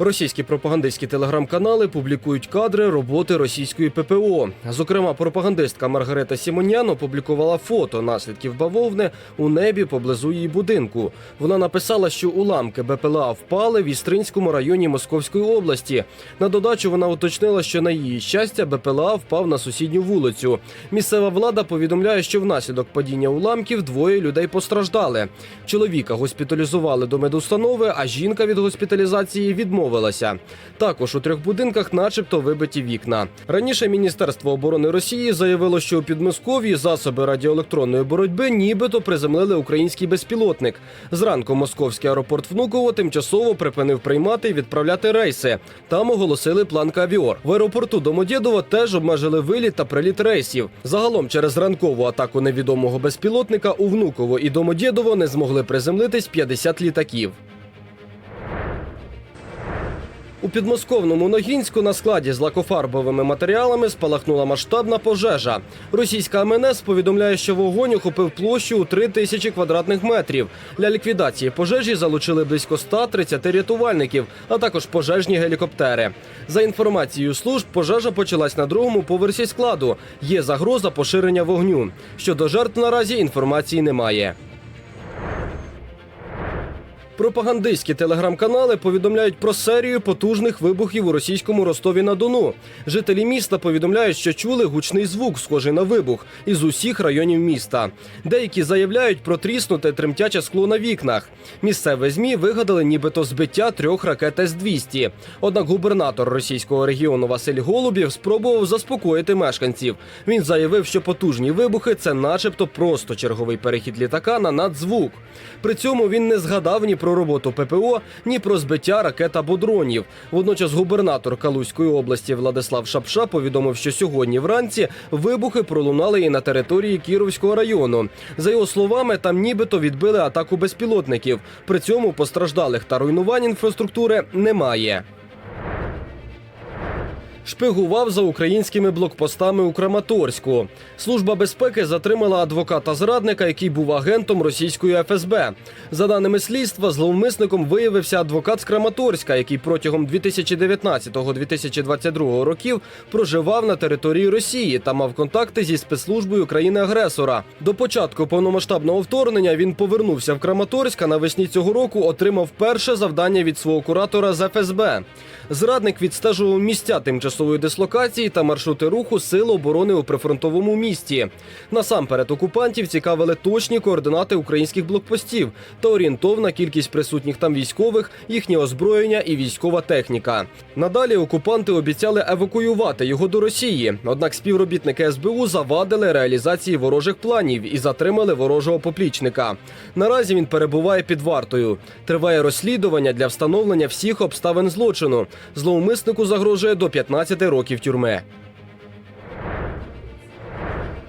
Російські пропагандистські телеграм-канали публікують кадри роботи російської ППО. Зокрема, пропагандистка Маргарита Сімонян опублікувала фото наслідків бавовни у небі поблизу її будинку. Вона написала, що уламки БПЛА впали в Істринському районі Московської області. На додачу вона уточнила, що на її щастя БПЛА впав на сусідню вулицю. Місцева влада повідомляє, що внаслідок падіння уламків двоє людей постраждали. Чоловіка госпіталізували до медустанови, а жінка від госпіталізації відмовилася. Також у трьох будинках, начебто, вибиті вікна. Раніше Міністерство оборони Росії заявило, що у Підмосков'ї засоби радіоелектронної боротьби нібито приземлили український безпілотник. Зранку московський аеропорт Внуково тимчасово припинив приймати і відправляти рейси. Там оголосили план кавіор. В аеропорту Домодєдово теж обмежили виліт та приліт рейсів. Загалом через ранкову атаку невідомого безпілотника у Внуково і Домодєдово не змогли приземлитись 50 літаків. У підмосковному Ногінську на складі з лакофарбовими матеріалами спалахнула масштабна пожежа. Російська МНС повідомляє, що вогонь охопив площу у 3 тисячі квадратних метрів. Для ліквідації пожежі залучили близько 130 рятувальників, а також пожежні гелікоптери. За інформацією служб, пожежа почалась на другому поверсі складу. Є загроза поширення вогню. Щодо жертв наразі інформації немає. Пропагандистські телеграм-канали повідомляють про серію потужних вибухів у російському Ростові на Дону. Жителі міста повідомляють, що чули гучний звук, схожий на вибух, із усіх районів міста. Деякі заявляють про тріснуте тремтяче скло на вікнах. Місцеві змі вигадали нібито збиття трьох ракет С-200. Однак губернатор російського регіону Василь Голубєв спробував заспокоїти мешканців. Він заявив, що потужні вибухи це, начебто, просто черговий перехід літака на надзвук. При цьому він не згадав ні про роботу ППО, ні про збиття ракет або дронів. Водночас губернатор Калузької області Владислав Шапша повідомив, що сьогодні вранці вибухи пролунали і на території Кіровського району. За його словами, там нібито відбили атаку безпілотників. При цьому постраждалих та руйнувань інфраструктури немає. Шпигував за українськими блокпостами у Краматорську. Служба безпеки затримала адвоката зрадника, який був агентом російської ФСБ. За даними слідства, зловмисником виявився адвокат з Краматорська, який протягом 2019-2022 років проживав на території Росії та мав контакти зі спецслужбою країни-агресора. До початку повномасштабного вторгнення він повернувся в Краматорськ, а навесні цього року отримав перше завдання від свого куратора з ФСБ. Зрадник відстежував місця тимчасової дислокації та маршрути руху Сил оборони у прифронтовому місті. Насамперед окупантів цікавили точні координати українських блокпостів та орієнтовна кількість присутніх там військових, їхнє озброєння і військова техніка. Надалі окупанти обіцяли евакуювати його до Росії. Однак співробітники СБУ завадили реалізації ворожих планів і затримали ворожого поплічника. Наразі він перебуває під вартою. Триває розслідування для встановлення всіх обставин злочину. Зловмиснику загрожує до 15 років тюрми.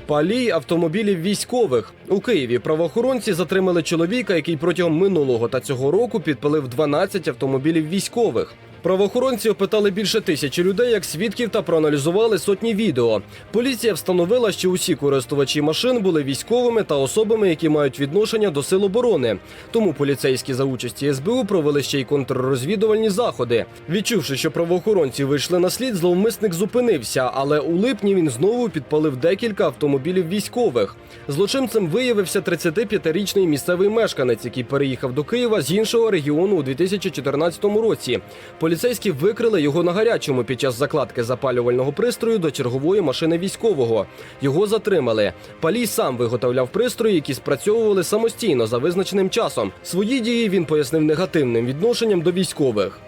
Палій автомобілів військових у Києві правоохоронці затримали чоловіка, який протягом минулого та цього року підпалив 12 автомобілів військових. Правоохоронці опитали більше тисячі людей як свідків та проаналізували сотні відео. Поліція встановила, що усі користувачі машин були військовими та особами, які мають відношення до сил оборони. Тому поліцейські за участі СБУ провели ще й контррозвідувальні заходи. Відчувши, що правоохоронці вийшли на слід, зловмисник зупинився, але у липні він знову підпалив декілька автомобілів військових. Злочинцем виявився 35-річний місцевий мешканець, який переїхав до Києва з іншого регіону у 2014 році. Поліцейські викрили його на гарячому під час закладки запалювального пристрою до чергової машини військового. Його затримали. Палій сам виготовляв пристрої, які спрацьовували самостійно за визначеним часом. Свої дії він пояснив негативним відношенням до військових.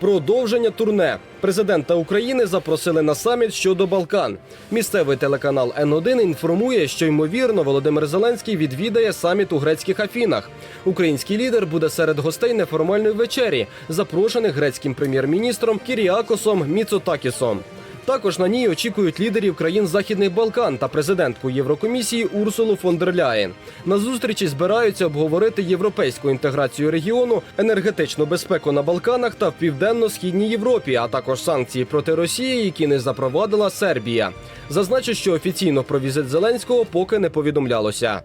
Продовження турне президента України запросили на саміт щодо Балкан. Місцевий телеканал Н1 інформує, що ймовірно Володимир Зеленський відвідає саміт у грецьких Афінах. Український лідер буде серед гостей неформальної вечері, запрошених грецьким прем'єр-міністром Кіріакосом Міцотакісом. Також на ній очікують лідерів країн Західних Балкан та президентку Єврокомісії Урсулу фон дер Ляєн. На зустрічі збираються обговорити європейську інтеграцію регіону, енергетичну безпеку на Балканах та в південно-східній Європі, а також санкції проти Росії, які не запровадила Сербія. Зазначу, що офіційно про візит Зеленського поки не повідомлялося.